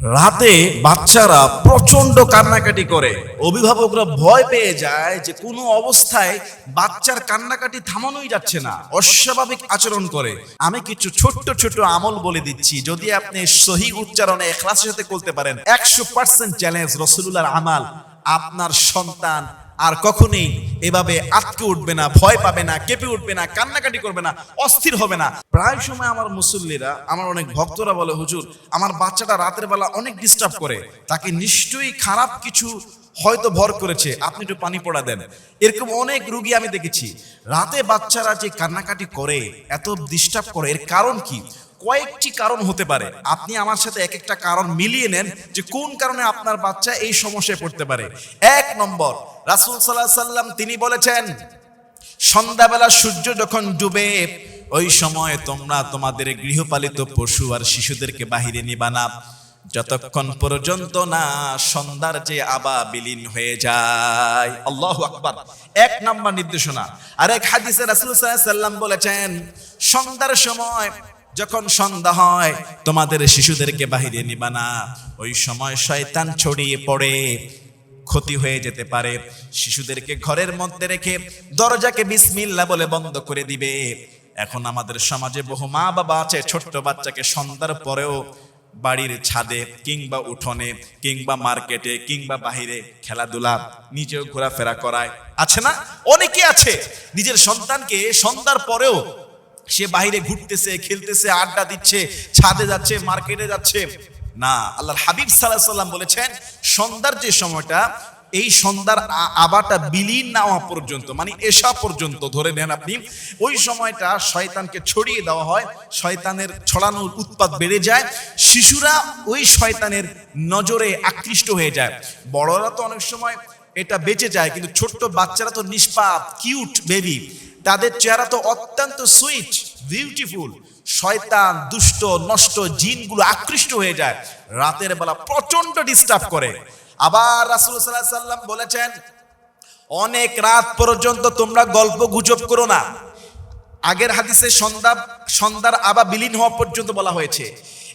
রাতে বাচ্চারা প্রচণ্ড কান্নাকাটি করে। অভিভাবকরা ভয় পেয়ে যায় যে কোনো অবস্থায় বাচ্চার কান্নাকাটি থামানোই যাচ্ছে না। অস্বাভাবিক আচরণ করে। আমি কিছু ছোট্ট ছোট আমল বলে দিচ্ছি। যদি আপনি সহি উচ্চারণে এখলাসের সাথে করতে পারেন, একশো পার্সেন্ট চ্যালেঞ্জ রসুলুল্লাহর আমাল আপনার সন্তান আর কখনোই এভাবে আটকে উঠবে না, ভয় পাবে না, কেঁপে উঠবে না, কান্নাকাটি করবে না, অস্থির হবে না। প্রায় সময় আমার মুসল্লিরা, আমার অনেক ভক্তরা বলে, হুজুর, আমার বাচ্চাটা রাতের বেলা অনেক ডিস্টার্ব করে। তাকে নিশ্চয়ই খারাপ কিছু হয়তো ভর করেছে। আপনি একটু পানি পড়া দেন। এরকম অনেক রুগী আমি দেখেছি। রাতে বাচ্চারা যে কান্নাকাটি করে, এত ডিস্টার্ব করে, এর কারণ কি? কয়েকটি কারণ হতে পারে। আপনি আমার সাথে এক একটা কারণ মিলিয়ে নেন যে কোন কারণে আপনার বাচ্চা এই সমস্যায় পড়তে পারে। এক নম্বর, রাসুল সাল্লাহ সাল্লাম তিনি বলেছেন, সন্ধ্যাবেলা সূর্য যখন ডুবে, ওই সময় তোমরা তোমাদের গৃহপালিত পশু আর শিশুদেরকে বাহিরে নিবা না। যতক্ষণ পর্যন্ত না সন্ধ্যার যে আবা বিলীন হয়ে যায়। আল্লাহ আকবার। এক নম্বর নির্দেশনা। আর এক হাদিসে রাসূল সাল্লাম বলেছেন, সন্ধ্যার সময় যখন সন্ধ্যা হয়, তোমাদের শিশুদেরকে বাহিরে নিবা না। ওই সময় শয়তান ছড়িয়ে পড়ে, ক্ষতি হয়ে যেতে পারে। শিশুদেরকে ঘরের মধ্যে রেখে দরজাকে বিসমিল্লা বলে বন্ধ করে দিবে। এখন আমাদের সমাজে বহু মা বাবা আছে, ছোট্ট বাচ্চাকে সন্ধ্যার পরেও বাড়ির ছাদে কিংবা উঠোনে, কিংবা মার্কেটে, কিংবা বাহিরে খেলাধুলা, নিজেও ঘোরাফেরা করায়। আছে না? অনেকে আছে, নিজের সন্তানকে সন্ধ্যার পরেও সে বাইরে ঘুরতেছে, খেলতেছে, আড্ডা দিচ্ছে, ছাদে যাচ্ছে, মার্কেটে যাচ্ছে। না, আল্লাহর হাবিব সাল্লাহ সাল্লাম বলেছেন, সন্ধ্যার যে সময়টা, এই সন্ধ্যার আবাটা বিলীন না হওয়া পর্যন্ত মানে এসা পর্যন্ত, ধরে নেন আপনি, ওই সময়টা শয়তানকে ছড়িয়ে দেওয়া হয়, শয়তানের ছড়ানোর উৎপাত বেড়ে যায়, শিশুরা ওই শয়তানের নজরে আকৃষ্ট হয়ে যায়। বড়রা তো অনেক সময় এটা বেঁচে যায়, কিন্তু ছোট্ট বাচ্চারা তো নিষ্পাপ কিউট বেবি তাদের চেহারা তো অত্যন্ত সুইট বিউটিফুল শয়তান, দুষ্ট, নষ্ট জিনগুলো আকৃষ্ট হয়ে যায়, রাতের বেলা প্রচণ্ড ডিস্টার্ব করে। আবার রাসুল সাল্লাম বলেছেন, অনেক রাত পর্যন্ত তোমরা গল্প গুজব করো না। আগের হাদিসে সন্ধ্যা, সন্ধ্যার আবা বিলীন হওয়া পর্যন্ত বলা হয়েছে।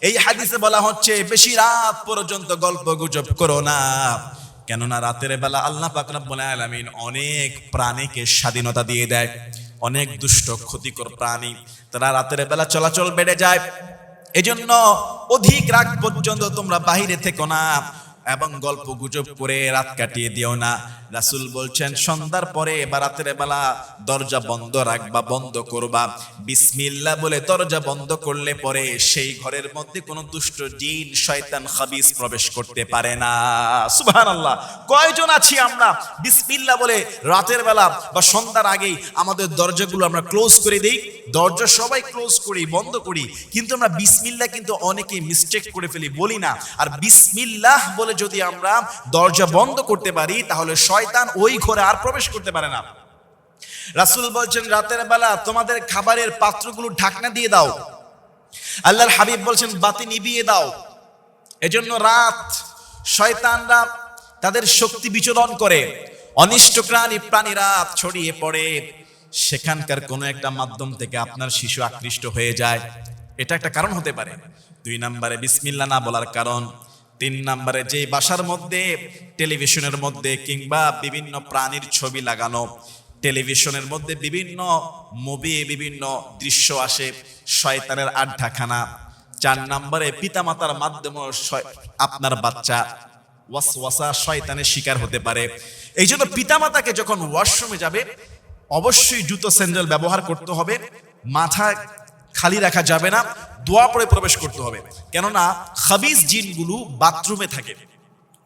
এই হাদিসে বলা হচ্ছে, বেশি রাত পর্যন্ত গল্প গুজব করো না। কেননা রাতের বেলা আল্লাহ পাক রব্বুল আলামিন অনেক প্রাণীকে স্বাধীনতা দিয়ে দেয়। অনেক দুষ্ট, ক্ষতিকর প্রাণী। তারা রাতের বেলা চলাচল বেড়ে যায়। এজন্য অধিক রাত পর্যন্ত তোমরা বাহিরে থেকো না। এবং গল্প গুজব করে রাত কাটিয়ে দিও না। রাসুল বলছেন, সন্ধ্যার পরে বা রাতের বেলা দরজা বন্ধ রাখবা, বন্ধ করবা। বিসমিল্লা বলে দরজা বন্ধ করলে পরে সেই ঘরের মধ্যে কোনো দুষ্ট জিন, শয়তান, খাবিস প্রবেশ করতে পারে না। সুবহানাল্লাহ, কয়জন আছি আমরা? বিসমিল্লা বলে রাতের বেলা বা সন্ধ্যার আগেই আমাদের দরজাগুলো আমরা ক্লোজ করে দেই। দরজা সবাই ক্লোজ করি, বন্ধ করি। কিন্তু আমরা বিসমিল্লা কিন্তু অনেকেই মিস্টেক করে ফেলি, বলি না। আর বিসমিল্লাহ বলে যদি আমরা দরজা বন্ধ করতে পারি, তাহলে শয়তান ওই ঘরে আর প্রবেশ করতে পারে না। রাসূল বলছেন, রাতের বেলা তোমাদের খাবারের পাত্রগুলো ঢাকনা দিয়ে দাও। আল্লাহর হাবিব বলছেন, বাতি নিভিয়ে দাও। এজন্য রাত শয়তানরা তাদের শক্তি বিচরণ করে। অনিষ্ট প্রাণী প্রাণীরা ছড়িয়ে পড়ে। সেখানকার কোনো একটা মাধ্যম থেকে আপনার শিশু আকৃষ্ট হয়ে যায়। এটা একটা কারণ হতে পারে। দুই নম্বরে বিসমিল্লা না বলার কারণ। তিন নম্বরে যে বাসার মধ্যে, টেলিভিশনের মধ্যে কিংবা বিভিন্ন প্রাণীর ছবি লাগানো, টেলিভিশনের মধ্যে বিভিন্ন মুভি বিভিন্ন দৃশ্য আসে শয়তানের আড্ডাখানা। চার নম্বরে পিতামাতার মাধ্যমে আপনার বাচ্চা ওয়াসওয়াসা শয়তানের শিকার হতে পারে। এই জন্য পিতামাতাকে যখন ওয়াশরুমে যাবে, অবশ্যই জুতো স্যান্ডেল ব্যবহার করতে হবে। মাথা খালি রাখা যাবে না, দোয়া পরে প্রবেশ করতে হবে। কেননা খাবিজ জিনগুলো বাথরুমে থাকে।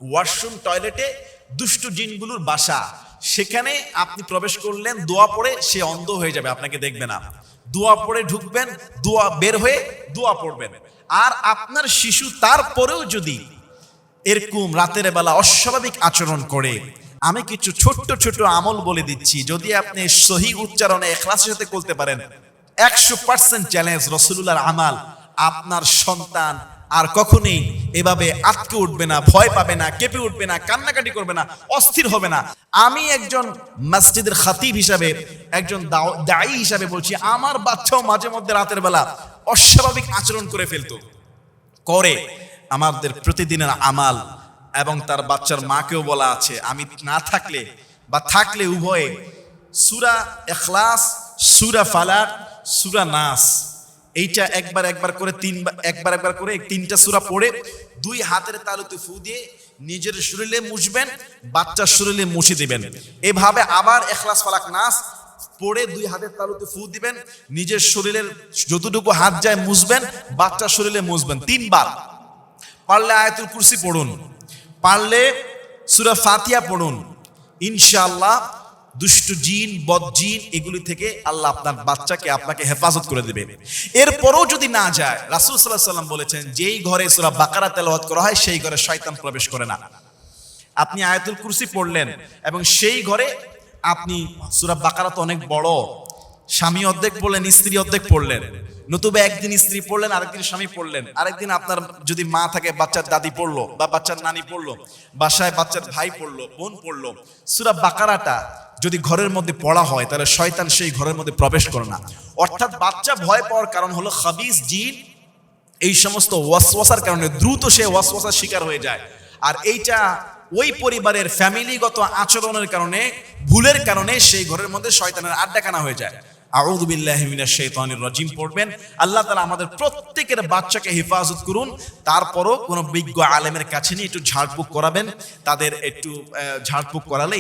ওয়াশরুম, টয়লেটে দুষ্ট জিনগুলোর বাসা। সেখানে আপনি প্রবেশ করলেন, দোয়া পড়ে সে অন্ধ হয়ে যাবে, আপনাকে দেখবে না। দোয়া পড়ে ঢুকবেন, দোয়া বের হয়ে দোয়া পড়বেন। আর আপনার শিশু তারপরেও যদি এরকম রাতের বেলা অস্বাভাবিক আচরণ করে, আমি কিছু ছোট্ট ছোট আমল বলে দিচ্ছি। যদি আপনি সহি উচ্চারণে এখলাসের সাথে করতে পারেন একশো পার্সেন্ট চ্যালেঞ্জ রসুল্লাহর আমাল। আপনার সন্তান আর কখনোই এভাবে আটকে উঠবে না, ভয় পাবে না, কেঁপে উঠবে না, কান্নাকাটি করবে না, অস্থির হবে না। আমি একজন মসজিদের খাতিব হিসাবে, একজন দায়ী হিসাবে বলছি, আমার বাচ্চাও মাঝে মধ্যে রাতের বেলা অস্বাভাবিক আচরণ করে ফেলতো। করে আমাদের প্রতিদিনের আমাল এবং তার বাচ্চার মাকেও বলা আছে, আমি না থাকলে বা থাকলে উভয়ে সুরা এখলাস সুরা ফালাক সুরা নাস। এইটা একবার একবার করে তিনবার একবার একবার করে তিনটা সুরা পড়ে দুই হাতের তালুতে ফু দিয়ে নিজের শরীরে মুছবেন, বাচ্চার শরীরে মুছে দিবেন। এভাবে আবার এখলাস ফালাক নাস পড়ে দুই হাতের তালুতে ফু দিবেন, নিজের শরীরের যতটুকু হাত যায় মুছবেন, বাচ্চার শরীরে মুছবেন। তিনবার। পারলে আয়াতুল কুরসি পড়ুন, পারলে সুরা ফাতিয়া পড়ুন। ইনশাআল্লাহ দুষ্ট জিন, বদ জিন, এগুলি থেকে আল্লাহ আপনার বাচ্চাকে আপনাকে হেফাজত করে দেবে। এরপরও যদি না যায়, রাসুল সাল্লাহ সাল্লাম বলেছেন, যেই ঘরে সুরা বাকারা তেলাওয়াত করা হয়, সেই ঘরে শয়তান প্রবেশ করে না। আপনি আয়াতুল কুরসি পড়লেন এবং সেই ঘরে আপনি সুরা বাকারা তো অনেক বড় স্বামী অর্ধেক পড়লেন, স্ত্রী অর্ধেক পড়লেন। নতুবা একদিন স্ত্রী পড়লেন, আরেকদিন স্বামী পড়লেন। আরেকদিন আপনার যদি মা থাকে, বাচ্চার দাদি পড়ল বা বাচ্চার নানি পড়ল, বাসায় বাচ্চার ভাই পড়ল, বোন পড়ল, সুরা বাকারাটা যদি ঘরের মধ্যে পড়া হয়, তাহলে শয়তান সেই ঘরের মধ্যে প্রবেশ করে না। অর্থাৎ বাচ্চা ভয় পাওয়ার কারণ হলো খাবিজ, জিন, এই সমস্ত ওয়াসওয়াসার কারণে দ্রুত সে ওয়াসওয়াসার শিকার হয়ে যায়। আর এইটা ওই পরিবারের ফ্যামিলিগত আচরণের কারণে, ভুলের কারণে সেই ঘরের মধ্যে শয়তানের আড্ডাখানা হয়ে যায়। আল্লাহ আমাদের প্রত্যেকের কোনো করাবেন। তাদের একটু করালে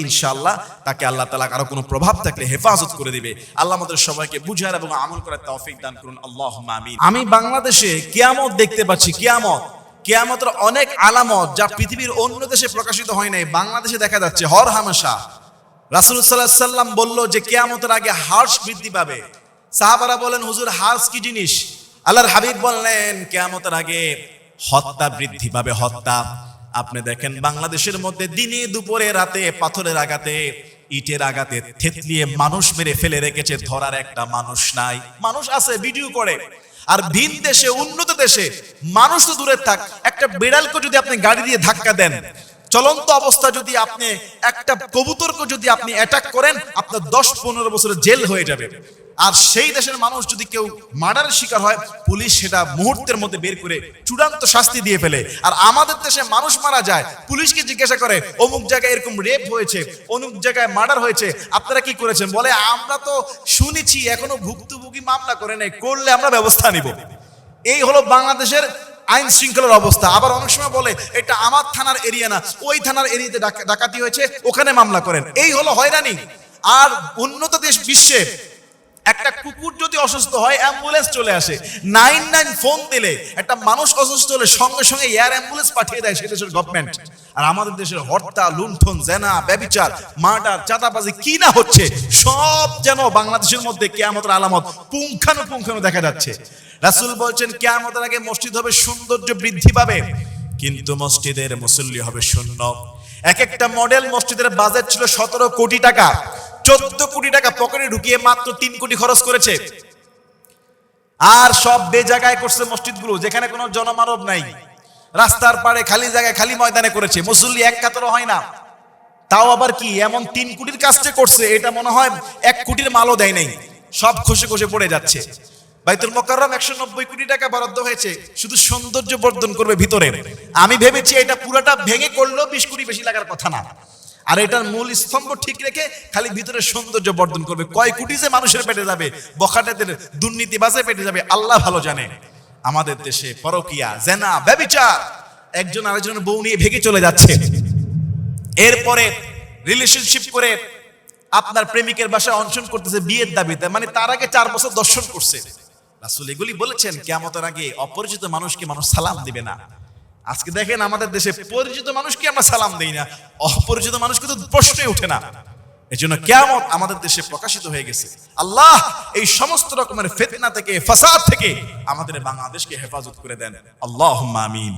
তাকে আল্লাহ তাআলা কারও কোনো প্রভাব থাকলে হেফাজত করে দিবে। আল্লাহ আমাদের সবাইকে বুঝার এবং আমল করার তৌফিক দান করুন। আমিন। আমি বাংলাদেশে কিয়ামত দেখতে পাচ্ছি, কিয়ামত। কিয়ামতের অনেক আলামত যা পৃথিবীর অন্য দেশে প্রকাশিত হয় নাই, বাংলাদেশে দেখা যাচ্ছে হর হামেশা। রাসুল সাল্লাহ সাল্লাম বলল যে কেয়ামতের আগে হার্স বৃদ্ধি পাবে। সাহাবারা বলেন, হুজুর হার্স কি জিনিস? আল্লাহর হাবিব বললেন, কেয়ামতের আগে হত্যা বৃদ্ধি পাবে, হত্যা। আপনি দেখেন বাংলাদেশের মধ্যে দিনে দুপুরে, রাতে পাথরের আঘাতে, ইটের আঘাতে থেতলিয়ে মানুষ মেরে ফেলে রেখেছে, ধরার একটা মানুষ নাই। মানুষ আছে, ভিডিও করে। আর ভিন দেশে, উন্নত দেশে মানুষ তো দূরে থাক। একটা বিড়ালকে যদি আপনি গাড়ি দিয়ে ধাক্কা দেন চলন্ত অবস্থা যদি আপনি, একটা কবুতরকে যদি আপনি অ্যাটাক করেন, আপনার দশ পনেরো বছরের জেল হয়ে যাবে। আর সেই দেশের মানুষ যদি কেউ মার্ডারের শিকার হয়, পুলিশ সেটা মুহূর্তের মধ্যে বের করে চূড়ান্ত শাস্তি দিয়ে ফেলে। আর আমাদের দেশে মানুষ মারা যায় পুলিশকে জিজ্ঞাসা করে, অমুক জায়গায় এরকম রেপ হয়েছে, অমুক জায়গায় মার্ডার হয়েছে, আপনারা কি করেছেন? বলে, আমরা তো শুনেছি, এখনও ভুক্তভোগী মামলা করে নেই, করলে আমরা ব্যবস্থা নিব। এই হলো বাংলাদেশের আইন শৃঙ্খলার অবস্থা। আবার অনেক সময় বলে, এটা আমার থানার এরিয়া না, ওই থানার এরিয়াতে ডাকাতি হয়েছে, ওখানে মামলা করেন। এই হলো হয়রানি। আর উন্নত দেশ বিশ্বে একটা কুকুর যদি অসুস্থ হয়, অ্যাম্বুলেন্স চলে আসে। নাইন নাইন ফোন দিলে একটা মানুষ অসুস্থ হলে সঙ্গে সঙ্গে এয়ার অ্যাম্বুলেন্স পাঠিয়ে দেয় সে দেশের গভর্নমেন্ট আর আমাদের দেশের হত্যা লুণ্ঠন, জেনা, ব্যবিচার, মার্ডার, চাঁদাবাজি, কি না হচ্ছে, সব যেন বাংলাদেশের মধ্যে কেয়ামতের আলামত পুঙ্খানুপুঙ্খানু দেখা যাচ্ছে। রাসূল বলছেন, কেয়ামতের আগে মসজিদ হবে সৌন্দর্য বৃদ্ধি পাবে, কিন্তু মসজিদের মুসল্লি হবে শূন্য। এক একটা মডেল মসজিদের বাজেট ছিল সতেরো কোটি টাকা। চোদ্দ কোটি টাকা পকেটে ঢুকিয়ে মাত্র তিন কোটি খরচ করেছে। আর সব বে জায়গায় করছে মসজিদগুলো, যেখানে কোনো জনমানব নাই। রাস্তার পাড়ে খালি জায়গায় খালি ময়দানে করেছে। মুসল্লি এক কাতরও হয় না। তাও আবার কি, এমন তিন কোটির কাজটা করছে, এটা মনে হয় এক কোটির মালও দেয় নাই। সব খসে খসে পড়ে যাচ্ছে। বাইতুল মোকাররম একশো নব্বই কোটি টাকা বরাদ্দ হয়েছে। শুধু সৌন্দর্য বর্ধন করবে ভিতরে। আমি ভেবেছি এটা পুরোটা ভেঙে করলেও বিশ কোটি বেশি লাগার কথা না। আর এটার মূল স্তম্ভ ঠিক রেখে খালি ভিতরে সৌন্দর্য বর্ধন করবে। কয় কোটি যে মানুষের পেটে যাবে, বখাটেদের দুর্নীতিবাজে পেটে যাবে, আল্লাহ ভালো জানে। আমাদের দেশে পরকিয়া, জেনা, ব্যবিচার, একজন আরেকজনের বউ নিয়ে ভেঙে চলে যাচ্ছে। এরপরে রিলেশনশিপ করে আপনার প্রেমিকের বাসায় অনশন করতেছে বিয়ের দাবিতে। মানে তার আগে চার বছর দর্শন করছে। রাসুল এগুলি বলেছেন কেমতের আগে অপরিচিত মানুষকে মানুষ সালাম দিবে না। আজকে দেখেন আমাদের দেশে পরিচিত মানুষকে আমরা সালাম দিই না, অপরিচিত মানুষকে তো প্রশ্নই উঠে না। এই জন্য কেমন আমাদের দেশে প্রকাশিত হয়ে গেছে। আল্লাহ এই সমস্ত রকমের ফেতনা থেকে, ফাসাদ থেকে আমাদের বাংলাদেশকে হেফাজত করে দেন। আল্লাহ আমিন।